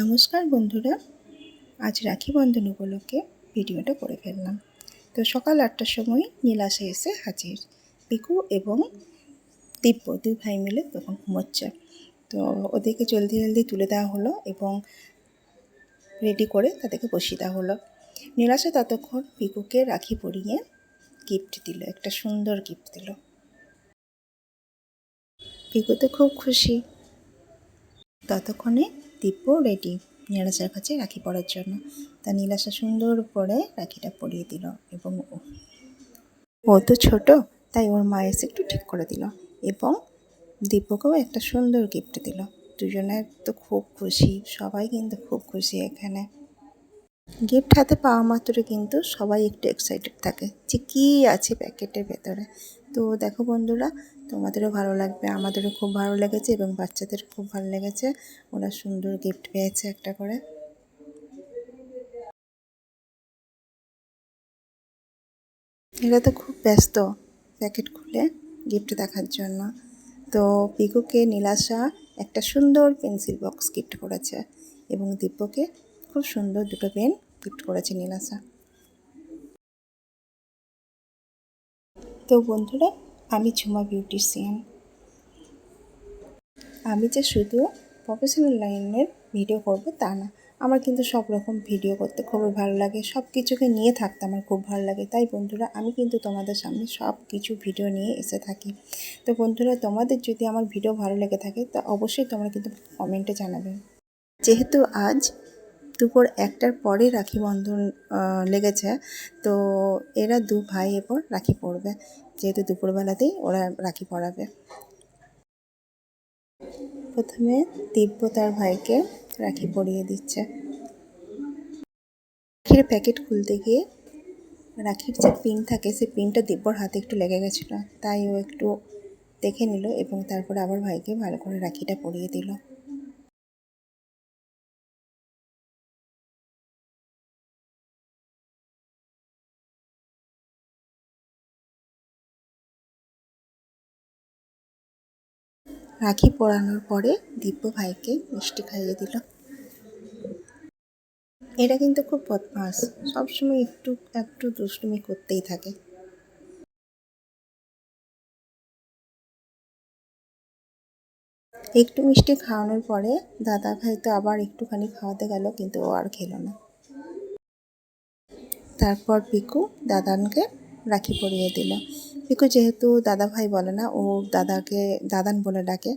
নমস্কার বন্ধুরা, আজ রাখি বন্ধন উপলক্ষে ভিডিওটা করে ফেললাম। তো সকাল আটটার সময় নীলাশে এসে হাজির। পিকু এবং দিব্য দুই ভাই মিলে তখন ঘুমোচ্ছে। তো ওদেরকে জলদি জলদি তুলে দেওয়া হলো এবং রেডি করে তাদেরকে বসিয়ে দেওয়া হলো। নীলাশা ততক্ষণ পিকুকে রাখি পরিয়ে গিফট দিল, একটা সুন্দর গিফট দিল। পিকু তো খুব খুশি। ততক্ষণে দিব্য রেডি নীলাশার কাছে রাখি পরার জন্য। তা নীলাশা সুন্দর করে রাখিটা পরিয়ে দিল এবং ও- তো ছোট, তাই ওর মা এসে একটু ঠিক করে দিল এবং দিব্যকেও একটা সুন্দর গিফট দিল। দুজনের তো খুব খুশি, সবাই কিন্তু খুব খুশি এখানে। গিফট হাতে পাওয়া মাত্র কিন্তু সবাই একটু এক্সাইটেড থাকে যে কী আছে প্যাকেটের ভেতরে। তো দেখো বন্ধুরা, তোমাদেরও ভালো লাগবে, আমাদেরও খুব ভালো লেগেছে এবং বাচ্চাদের খুব ভালো লেগেছে। ওরা সুন্দর গিফট পেয়েছে একটা করে। এরা তো খুব ব্যস্ত প্যাকেট খুলে গিফট দেখার জন্য। তো পিকুকে, নীলাশা একটা সুন্দর পেন্সিল বক্স গিফট করেছে এবং দিব্যকে খুব সুন্দর দুটো পেন গিফট করেছে নীলাশা। তো বন্ধুরা, আমি ঝুমা বিউটিশিয়ান। আমি যে শুধু প্রফেশনাল লাইনের ভিডিও করব তা না, আমার কিন্তু সব রকম ভিডিও করতে খুবই ভালো লাগে। সব কিছুকে নিয়ে থাকতে আমার খুব ভালো লাগে। তাই বন্ধুরা, আমি কিন্তু তোমাদের সামনে সব কিছু ভিডিও নিয়ে এসে থাকি। তো বন্ধুরা, তোমাদের যদি আমার ভিডিও ভালো লেগে থাকে, তা অবশ্যই তোমরা কিন্তু কমেন্টে জানাবে। যেহেতু আজ দুপুর একটার পরে রাখি বন্ধন লেগেছে। তো এরা দু ভাই এরপর রাখি পরবে যেহেতু দুপুরবেলাতেই ওরা রাখি পরাবে প্রথমে দিব্য তার ভাইকে রাখি পরিয়ে দিচ্ছে। রাখির প্যাকেট খুলতে গিয়ে রাখির যে পিন থাকে, সেই পিনটা দিব্যর হাতে একটু লেগে গেছিল। তাই ও একটু দেখে নিল এবং তারপরে আবার ভাইকে ভালো করে রাখিটা পরিয়ে দিল। রাখি পরানোর পরে দিব্য ভাইকে মিষ্টি খাইয়ে দিল। এটা কিন্তু খুব বদমাস। সবসময় একটু একটু দুষ্টুমি করতেই থাকে। একটু মিষ্টি খাওয়ানোর পরে দাদা ভাই তো আবার একটুখানি খাওয়াতে গেল, কিন্তু ও আর খেলো না। তারপর পিকু দাদানকে রাখি পরিয়ে দিল। পিকু যেহেতু দাদা ভাই বলে না ও দাদাকে দাদান বলে ডাকে।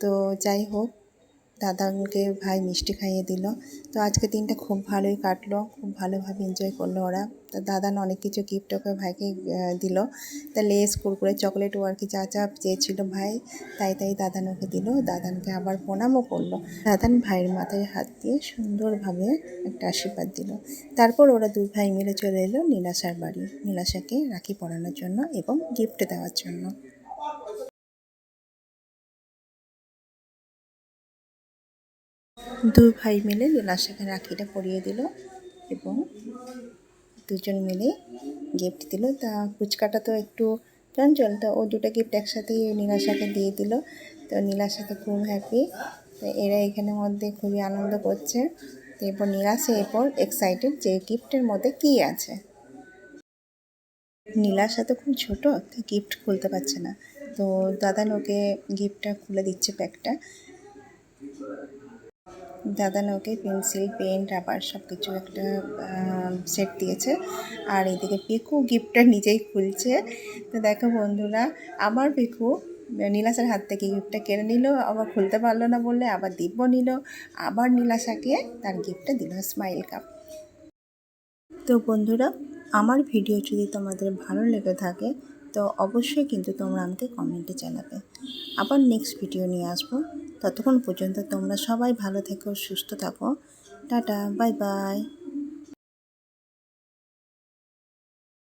তো যাই হোক দাদাকে ভাই মিষ্টি খাইয়ে দিল। তো আজকে দিনটা খুব ভালোই কাটলো, খুব ভালোভাবে এনজয় করল ওরা। তা দাদান অনেক কিছু গিফট ওকে ভাইকে দিল। তা লেস, কুরকুরে চকলেট ও আর কি যা যা চেয়েছিল ভাই, তাই তাই দাদান ওকে দিল। দাদানকে আবার প্রণামও করল। দাদান ভাইয়ের মাথায় হাত দিয়ে সুন্দরভাবে একটা আশীর্বাদ দিল। তারপর ওরা দুই ভাই মিলে চলে এলো নীলাশার বাড়ি। নীলাশাকে রাখি পরানোর জন্য এবং গিফট দেওয়ার জন্য। দুই ভাই মিলে নীলাশাকে রাখিটা পরিয়ে দিল এবং দুজন মিলে গিফট দিল। তা ফুচকাটা তো একটু চঞ্চল, তো ও দুটো গিফট একসাথেই নীলাশাকে দিয়ে দিল। তো নীলাশা তো খুব হ্যাপি তো এরা এখানের মধ্যে খুবই আনন্দ করছে। তো এরপর নীলাশা এরপর এক্সাইটেড যে গিফটের মধ্যে কী আছে। নীলাশা তো খুব ছোটো, তো গিফট খুলতে পারছে না। তো দাদা ওকে গিফটটা খুলে দিচ্ছে প্যাকটা দাদা ওকে পেন্সিল পেন রাবার সব কিছু একটা সেট দিয়েছে। আর এদিকে পিকু গিফটটা নিজেই খুলছে। তো দেখো বন্ধুরা আমার পেকু নীলাশার হাত থেকে গিফটটা কেড়ে নিল, আবার খুলতে পারল না বললে আবার দিব্য নিল, আবার নীলাশাকে তার গিফটটা দিল স্মাইল কাপ তো বন্ধুরা, আমার ভিডিও যদি তোমাদের ভালো লেগে থাকে, তো অবশ্যই কিন্তু তোমরা আমাকে কমেন্টে জানাবে। আবার নেক্সট ভিডিও নিয়ে আসব। ততক্ষণ পর্যন্ত তোমরা সবাই ভালো থেকো সুস্থ থাকো। Ta-ta bye bye.